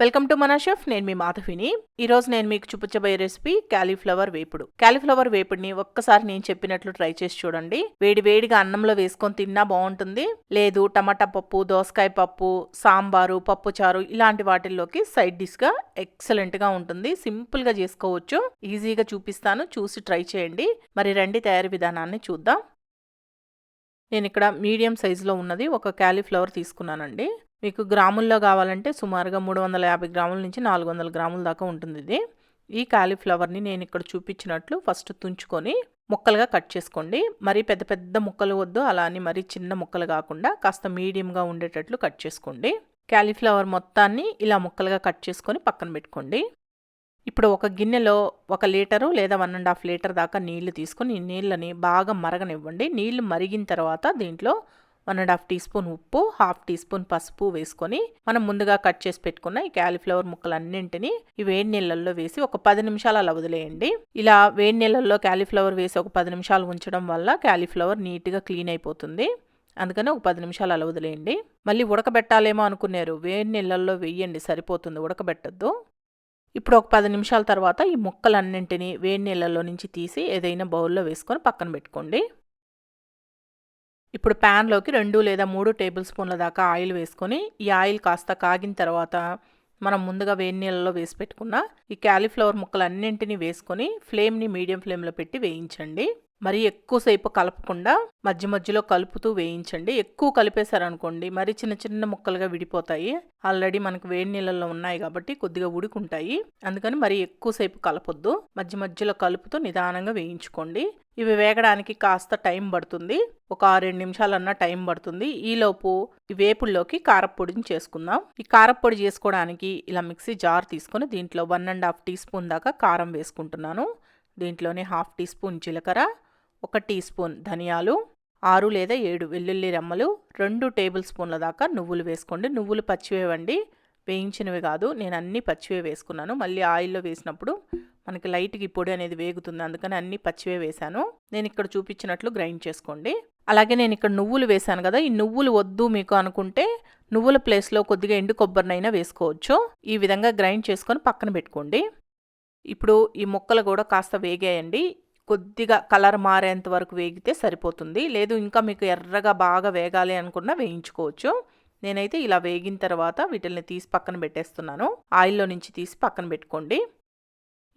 Welcome to మన chef నేను మీ మాధవిని. ఈరోజు నేను మీకు చూపించబోయే రెసిపీ క్యాలీఫ్లవర్ వేపుడు. క్యాలీఫ్లవర్ వేపుడిని ఒక్కసారి నేను చెప్పినట్లు ట్రై చేసి చూడండి. వేడి వేడిగా అన్నంలో వేసుకొని తిన్నా బాగుంటుంది. లేదు టమాటా పప్పు దోసకాయ పప్పు సాంబారు పప్పుచారు ఇలాంటి వాటిల్లోకి సైడ్ డిష్గా ఎక్సలెంట్గా ఉంటుంది. సింపుల్గా చేసుకోవచ్చు. ఈజీగా చూపిస్తాను. చూసి ట్రై చేయండి. మరి రండి తయారీ విధానాన్ని చూద్దాం. నేను ఇక్కడ మీడియం సైజులో ఉన్నది ఒక క్యాలీఫ్లవర్ తీసుకున్నానండి. మీకు గ్రాముల్లో కావాలంటే సుమారుగా మూడు వందల యాభై గ్రాముల నుంచి నాలుగు వందల గ్రాముల దాకా ఉంటుంది ఇది. ఈ కాలీఫ్లవర్ని నేను ఇక్కడ చూపించినట్లు ఫస్ట్ తుంచుకొని ముక్కలుగా కట్ చేసుకోండి. మరీ పెద్ద పెద్ద ముక్కలు వద్దు అలా అని మరీ చిన్న ముక్కలు కాకుండా కాస్త మీడియంగా ఉండేటట్లు కట్ చేసుకోండి. క్యాలీఫ్లవర్ మొత్తాన్ని ఇలా ముక్కలుగా కట్ చేసుకొని పక్కన పెట్టుకోండి. ఇప్పుడు ఒక గిన్నెలో ఒక లీటరు లేదా వన్ అండ్ హాఫ్ లీటర్ దాకా నీళ్ళు తీసుకొని ఈ నీళ్ళని బాగా మరగనివ్వండి. నీళ్ళు మరిగిన తర్వాత దీంట్లో one and half teaspoon ఉప్పు హాఫ్ టీ స్పూన్ పసుపు వేసుకొని మనం ముందుగా కట్ చేసి పెట్టుకున్న ఈ క్యాలీఫ్లవర్ ముక్కలన్నింటినీ ఈ వేడి నీళ్ళల్లో వేసి ఒక పది నిమిషాలు అలా వదిలేయండి. ఇలా వేడి నీళ్ళల్లో క్యాలీఫ్లవర్ వేసి ఒక పది నిమిషాలు ఉంచడం వల్ల క్యాలీఫ్లవర్ నీట్గా క్లీన్ అయిపోతుంది. అందుకని ఒక పది నిమిషాలు అలా వదిలేయండి. మళ్ళీ ఉడకబెట్టాలేమో అనుకున్నారు. వేడి నీళ్ళల్లో వేయండి సరిపోతుంది. ఉడకబెట్టద్దు. ఇప్పుడు ఒక పది నిమిషాల తర్వాత ఈ ముక్కలన్నింటినీ వేడి నీళ్ళల్లో నుంచి తీసి ఏదైనా బౌల్లో వేసుకొని పక్కన పెట్టుకోండి. ఇప్పుడు ప్యాన్లోకి రెండు లేదా మూడు టేబుల్ స్పూన్ల దాకా ఆయిల్ వేసుకొని ఈ ఆయిల్ కాస్త కాగిన తర్వాత మనం ముందుగా వేడి నీళ్ళలో వేసి పెట్టుకున్న ఈ క్యాలీఫ్లవర్ ముక్కలు అన్నింటినీ వేసుకొని ఫ్లేమ్ని మీడియం ఫ్లేమ్లో పెట్టి వేయించండి. మరీ ఎక్కువసేపు కలపకుండా మధ్య మధ్యలో కలుపుతూ వేయించండి. ఎక్కువ కలిపేశారనుకోండి మరి చిన్న చిన్న ముక్కలుగా విడిపోతాయి. ఆల్రెడీ మనకు వేడి నీళ్ళల్లో ఉన్నాయి కాబట్టి కొద్దిగా ఉడుకుంటాయి. అందుకని మరి ఎక్కువసేపు కలపొద్దు. మధ్య మధ్యలో కలుపుతూ నిదానంగా వేయించుకోండి. ఇవి వేగడానికి కాస్త టైం పడుతుంది. ఒక రెండు నిమిషాలన్నా టైం పడుతుంది. ఈలోపు ఈ వేపుల్లోకి కారపొడిని చేసుకుందాం. ఈ కారపొడి చేసుకోవడానికి ఇలా మిక్సీ జార్ తీసుకొని దీంట్లో one and half teaspoon దాకా కారం వేసుకుంటున్నాను. దీంట్లోనే హాఫ్ టీ స్పూన్ జీలకర్ర ఒక టీ స్పూన్ ధనియాలు ఆరు లేదా ఏడు వెల్లుల్లి రెమ్మలు రెండు టేబుల్ స్పూన్ల దాకా నువ్వులు వేసుకోండి. నువ్వులు పచ్చివేవండి వేయించినవి కాదు నేను అన్నీ పచ్చివే వేసుకున్నాను. మళ్ళీ ఆయిల్లో వేసినప్పుడు మనకి లైట్కి పొడి అనేది వేగుతుంది అందుకని అన్నీ పచ్చివే వేశాను. నేను ఇక్కడ చూపించినట్లు గ్రైండ్ చేసుకోండి. అలాగే నేను ఇక్కడ నువ్వులు వేశాను కదా ఈ నువ్వులు వద్దు మీకు అనుకుంటే నువ్వుల ప్లేస్లో కొద్దిగా ఎండు కొబ్బరినైనా వేసుకోవచ్చు. ఈ విధంగా గ్రైండ్ చేసుకొని పక్కన పెట్టుకోండి. ఇప్పుడు ఈ ముక్కలు కూడా కాస్త వేగాయండి. కొద్దిగా కలర్ మారేంత వరకు వేగితే సరిపోతుంది. లేదు ఇంకా మీకు ఎర్రగా బాగా వేగాలి అనుకున్నా వేయించుకోవచ్చు. నేనైతే ఇలా వేగిన తర్వాత వీటిల్ని తీసి పక్కన పెట్టేస్తున్నాను. ఆయిల్లో నుంచి తీసి పక్కన పెట్టుకోండి.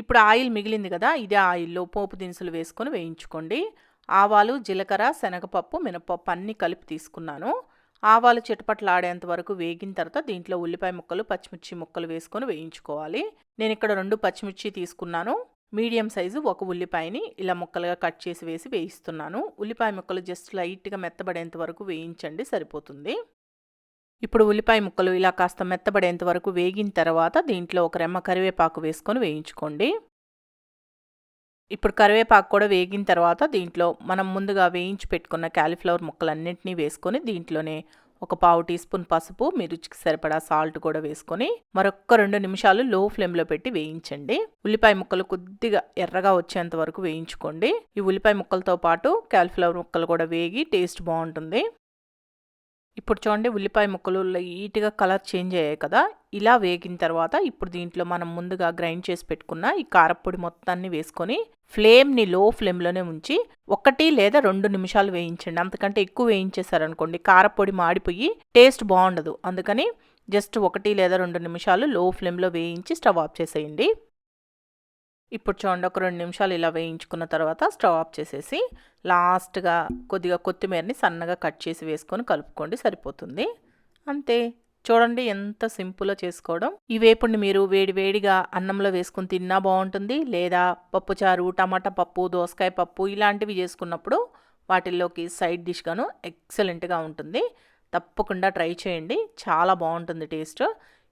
ఇప్పుడు ఆయిల్ మిగిలింది కదా ఇదే ఆయిల్లో పోపు దినుసులు వేసుకొని వేయించుకోండి. ఆవాలు జీలకర్ర శనగపప్పు మినపప్పు అన్నీ కలిపి తీసుకున్నాను. ఆవాలు చిటపట్లాడేంత వరకు వేగిన తర్వాత దీంట్లో ఉల్లిపాయ ముక్కలు పచ్చిమిర్చి ముక్కలు వేసుకొని వేయించుకోవాలి. నేను ఇక్కడ రెండు పచ్చిమిర్చి తీసుకున్నాను. మీడియం సైజు ఒక ఉల్లిపాయని ఇలా ముక్కలుగా కట్ చేసి వేసి వేయిస్తున్నాను. ఉల్లిపాయ ముక్కలు జస్ట్ లైట్గా మెత్తబడేంత వరకు వేయించండి సరిపోతుంది. ఇప్పుడు ఉల్లిపాయ ముక్కలు ఇలా కాస్త మెత్తబడేంత వరకు వేగిన తర్వాత దీంట్లో ఒక రెమ్మ కరివేపాకు వేసుకొని వేయించుకోండి. ఇప్పుడు కరివేపాకు కూడా వేగిన తర్వాత దీంట్లో మనం ముందుగా వేయించి పెట్టుకున్న క్యాలీఫ్లవర్ ముక్కలన్నింటినీ వేసుకొని దీంట్లోనే ఒక పావు టీ స్పూన్ పసుపు మీ రుచికి సరిపడా సాల్ట్ కూడా వేసుకొని మరొక్క రెండు నిమిషాలు లో ఫ్లేమ్లో పెట్టి వేయించండి. ఉల్లిపాయ ముక్కలు కొద్దిగా ఎర్రగా వచ్చేంత వరకు వేయించుకోండి. ఈ ఉల్లిపాయ ముక్కలతో పాటు క్యాలిఫ్లవర్ ముక్కలు కూడా వేగి టేస్ట్ బాగుంటుంది. ఇప్పుడు చూడండి ఉల్లిపాయ ముక్కలు లైట్గా కలర్ చేంజ్ అయ్యాయి కదా ఇలా వేగిన తర్వాత ఇప్పుడు దీంట్లో మనం ముందుగా గ్రైండ్ చేసి పెట్టుకున్న ఈ కారపొడి మొత్తాన్ని వేసుకొని ఫ్లేమ్ని లో ఫ్లేమ్లోనే ఉంచి ఒకటి లేదా రెండు నిమిషాలు వేయించండి. అంతకంటే ఎక్కువ వేయించేసారనుకోండి కారపొడి మాడిపోయి టేస్ట్ బాగుండదు. అందుకని జస్ట్ ఒకటి లేదా రెండు నిమిషాలు లో ఫ్లేమ్లో వేయించి స్టవ్ ఆఫ్ చేసేయండి. ఇప్పుడు చూడండి ఒక రెండు నిమిషాలు ఇలా వేయించుకున్న తర్వాత స్టవ్ ఆఫ్ చేసేసి లాస్ట్గా కొద్దిగా కొత్తిమీరని సన్నగా కట్ చేసి వేసుకొని కలుపుకోండి సరిపోతుంది. అంతే. చూడండి ఎంత సింపుల్గా చేసుకోవడం. ఈ వేపుడిని మీరు వేడి వేడిగా అన్నంలో వేసుకుని తిన్నా బాగుంటుంది లేదా పప్పుచారు టమాటా పప్పు దోసకాయ పప్పు ఇలాంటివి చేసుకున్నప్పుడు వాటిల్లోకి సైడ్ డిష్గాను ఎక్సలెంట్గా ఉంటుంది. తప్పకుండా ట్రై చేయండి చాలా బాగుంటుంది టేస్ట్.